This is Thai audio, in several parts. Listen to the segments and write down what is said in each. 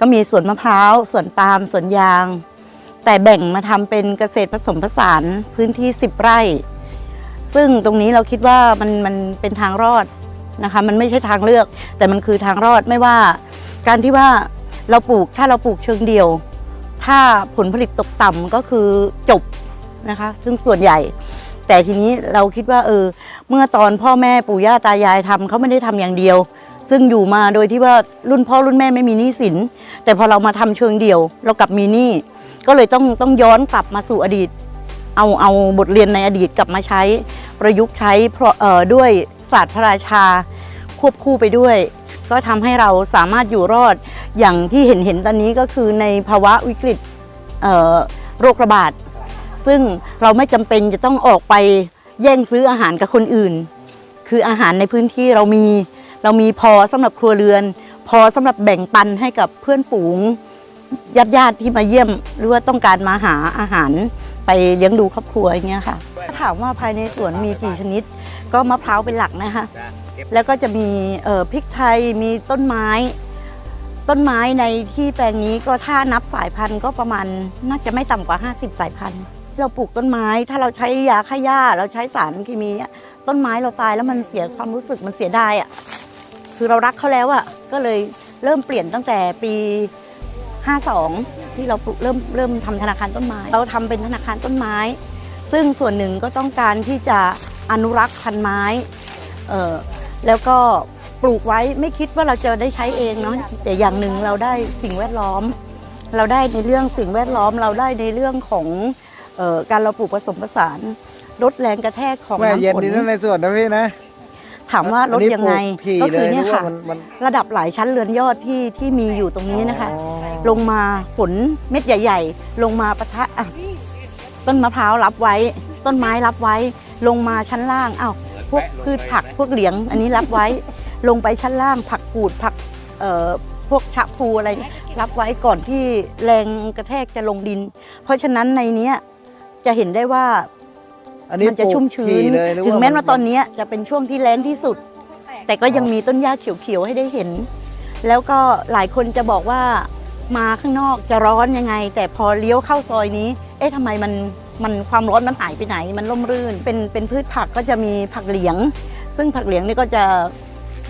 ก็มีสวนมะพร้าวสวนปาล์มสวนยาง แต่แบ่งมาทำเป็นเกษตรผสมผสานพื้นที่ 10 ไร่ ซึ่งตรงนี้เราคิดว่ามันมันเป็นทางรอดนะคะมันไม่ใช่ทางเลือก แต่มันคือทางรอดไม่ว่า การที่ว่าเราปลูกถ้าเราปลูกเชิงเดียว ถ้าผลผลิตตกต่ำก็คือจบนะคะซึ่งส่วนใหญ่ แต่ทีนี้เราคิดว่าเออเมื่อตอนพ่อแม่ปู่ย่าตายายทำเขาไม่ได้ทำอย่างเดียว ซึ่งอยู่มาโดยที่ว่ารุ่นพ่อรุ่นแม่ไม่มีหนี้สิน แต่พอเรามาทำเชิงเดียว เรากลับมีหนี้ก็เลยต้องต้องย้อนกลับมาสู่อดีต เอาเอาบทเรียนในอดีตกลับมาใช้ประยุกต์ใช้เพราะเอ่อด้วยศาสตร์พระราชาควบคู่ไปด้วย ก็ทำให้เราสามารถอยู่รอดอย่างที่เห็นเห็นตอนนี้ก็คือในภาวะวิกฤตโรคระบาดซึ่งเราไม่จำเป็นจะต้องออกไปแย่งซื้ออาหารกับคนอื่น คืออาหารในพื้นที่เรามี เรามีพอสำหรับครัวเรือน พอสำหรับแบ่งปันให้กับเพื่อนฝูงญาติญาติที่มาเยี่ยม หรือว่าต้องการมาหาอาหารไปเลี้ยงดูครอบครัวอย่างเงี้ยค่ะถามว่าภายในสวนมีกี่ชนิด ก็มะพร้าวเป็นหลักนะคะ แล้วก็จะมีพริกไทยมีต้นไม้ ต้นไม้ในที่แปลงนี้ก็ถ้านับสายพันธุ์ก็ประมาณน่าจะไม่ต่ำกว่า 50 สายพันธุ์ เราปลูกต้นไม้ ถ้าเราใช้ยาฆ่าหญ้า เราใช้สารเคมีต้นไม้เราตายแล้วมันเสียความรู้สึกมันเสียดายอะ คือเรารักเขาแล้วอะก็เลยเริ่มเปลี่ยนตั้งแต่ปี 52 ที่เราเริ่มเริ่มทำธนาคารต้นไม้ เราทำเป็นธนาคารต้นไม้ ซึ่งส่วนหนึ่งก็ต้องการที่จะอนุรักษ์พันไม้เออแล้วก็ปลูกไว้ไม่คิดว่าเราจะได้ใช้เองเนาะแต่อย่างหนึ่งเราได้สิ่งแวดล้อม เราได้ในเรื่องสิ่งแวดล้อม เราได้ในเรื่องของออการเราปลูกผสมผสานลดแรงกระแทกของน้ำฝนแม่เย็นดีนะในสวนนะพี่นะ ถามว่าลดยังไงอันนี้ปลูก็ผีคือเลเนี่ยนึกค่ะว่ามันมันระดับหลายชั้นเรือนยอดที่ที่มีอยู่ตรงนี้นะคะอ๋อลงมาฝนเม็ดใหญ่ ๆ ลงมาปะทะอะต้นมะพร้าวรับไว้ ต้นไม้รับไว้ ลงมาชั้นล่างอ้าวพวกพืชผักพวกเหลียง อันนี้รับไว้ ลงไปชั้นล่างผักกูดผักเอ่อพวกชะพูอะไรเนี่ยรับไว้ก่อนที่แรงกระแทกจะลงดิน เพราะฉะนั้นในเนี้ยจะเห็นได้ว่าอั นนี้มันจะชุ่มชื้ปลูกผีนเลยนึกถึงว่าแม้ว่าตอนเนี้ยจะเป็นช่วงที่แรงที่สุด แต่ก็ยังมีต้นหญ้าเขียวๆให้ได้เห็น แล้วก็หลายคนจะบอกว่ามาข้างนอกจะร้อนยังไง แต่พอเลี้ยวเข้าซอยนี้ เอ๊ะทำไมมันมันความร้อนมันหายไปไหน มันร่มรื่น เป็นเป็นพืชผักก็จะมีผักเหลียง ซึ่งผักเหลียงนี่ก็จะ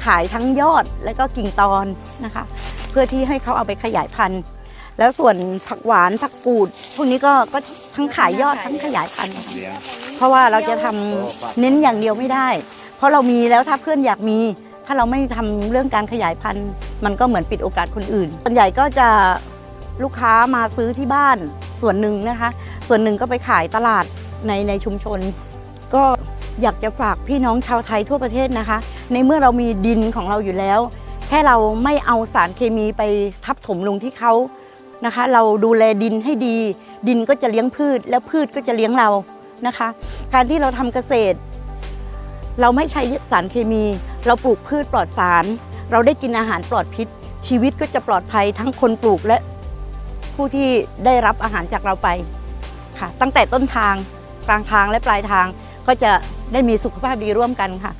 ขายทั้งยอดและก็กิ่งตอนนะคะ เพื่อที่ให้เขาเอาไปขยายพันธุ์ แล้วส่วนผักหวานผักกูด พวกนี้ก็ก็ทั้งขายยอดทั้งขยายพันธุ์เพราะว่าเราจะทำเน้นอย่างเดียวไม่ได้ เพราะเรามีแล้วถ้าเพื่อนอยากมี ถ้าเราไม่ทำเรื่องการขยายพันธุ์ มันก็เหมือนปิดโอกาสคนอื่นส่วนใหญ่ก็จะลูกค้ามาซื้อที่บ้านส่วนหนึ่งนะคะ ส่วนหนึ่งก็ไปขายตลาดในในชุมชน ก็อยากจะฝากพี่น้องชาวไทยทั่วประเทศนะคะ ในเมื่อเรามีดินของเราอยู่แล้ว แค่เราไม่เอาสารเคมีไปทับถมลงที่เขา นะคะ เราดูแลดินให้ดี ดินก็จะเลี้ยงพืช แล้วพืชก็จะเลี้ยงเรานะคะ การที่เราทำเกษตร เราไม่ใช้สารเคมี เราปลูกพืชปลอดสาร เราได้กินอาหารปลอดพิษ ชีวิตก็จะปลอดภัยทั้งคนปลูกและผู้ที่ได้รับอาหารจากเราไปค่ะ ตั้งแต่ต้นทางกลางทางและปลายทางก็จะได้มีสุขภาพดีร่วมกันค่ะ